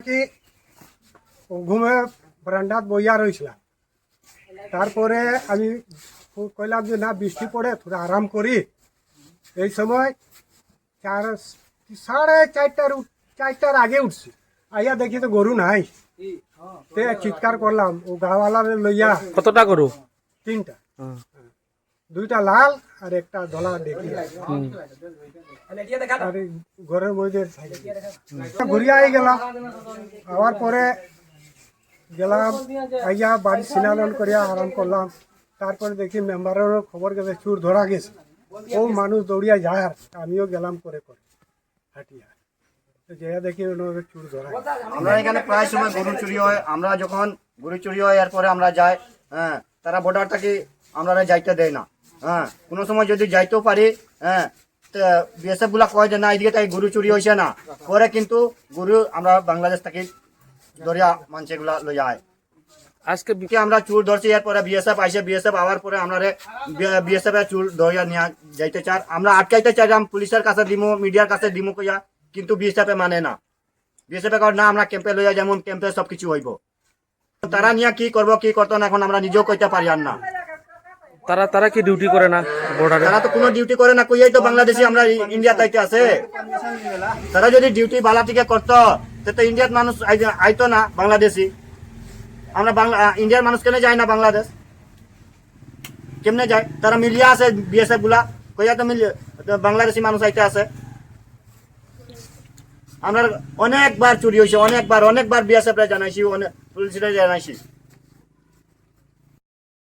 কি ঘুমে বারান্দাত বইয়া রয়েছিলাম তারপরে আমি কইলাম যে না বৃষ্টি পড়ে থোড়া আরাম করি। এই সময় চার সাড়ে চারটার চারটার আগে উঠছি। আইয়া দেখি তো গরু নাই। তে চিৎকার করলাম ও গাওয়ালারে লইয়া কতটা গরু? তিনটা। দুইটা লাল আর একটা ধলা দেখি। আর ঘরের মধ্যে ঘুরিয়া আই গেলাম। আবার পরে গেলাম, আইয়া বাড়ি সিনালন করিয়া আরাম করলাম। তারপরে দেখি মেম্বারেরও খবর গেছে, চুর ধরা গেছে। ও মানুষ দৌড়িয়া যায় আমিও গেলাম করে করে হাঁটিয়া। যেয়া দেখি চুর ধরা আমরা এখানে প্রায় সময় গরু চুরি হয়, আমরা যখন গরু চুরি হয়, এরপরে আমরা যাই হ্যাঁ তারা বর্ডারটাকে আমরা যাইতে দেয় না। হ্যাঁ কোনো সময় যদি যাইতেও পারি হ্যাঁ বিএসএফগুলা কয় যে না এদিকে তাই গরু চুরি হয়েছে না পরে কিন্তু গরু আমরা বাংলাদেশ থেকে দরিয়া মানছে গুলা লই যায় আজকে বি- কি আমরা চুর ধরছি এরপরে বিএসএফ আইসে বিএসএফ আওয়ার পরে আমরা বিএসএফ এর চুর ধরিয়া নিয়ে যাইতে চার আমরা আটকাইতে চাইলাম পুলিশের কাছে দিমু মিডিয়ার কাছে দিমু কইয়া কিন্তু বিএসএফ মানে না। বিএসএফ কর না আমরা ক্যাম্পে লইয়া যেমন ক্যাম্পে সব কিছু হইব। তারা নিয়ে কি করব কি করতো না এখন আমরা নিজেও কইতে পারি আর না। তারা তারা কি ডিউটি করে না বর্ডারে তারা তো কোনো ডিউটি করে না, কইয়াই তো বাংলাদেশি আমরা ইন্ডিয়া তাইতে আছে। তারা যদি ডিউটি বালা থেকে করতো, তো তো ইন্ডিয়ার মানুষ আইতো না বাংলাদেশি। আমরা বাংলা ইন্ডিয়ার মানুষ কেন যায় না বাংলাদেশ? কেমনে যায়? তারা মিলিয়া আছে বিএসএফগুলা, কইয়া তো মিলিয়ে বাংলাদেশি মানুষ আইতে আছে। আমরা অনেকবার চুরি হয়েছে অনেকবার অনেকবার বিএসএফ রে জানাইছি অনেক পুলিশরে জানাইছি।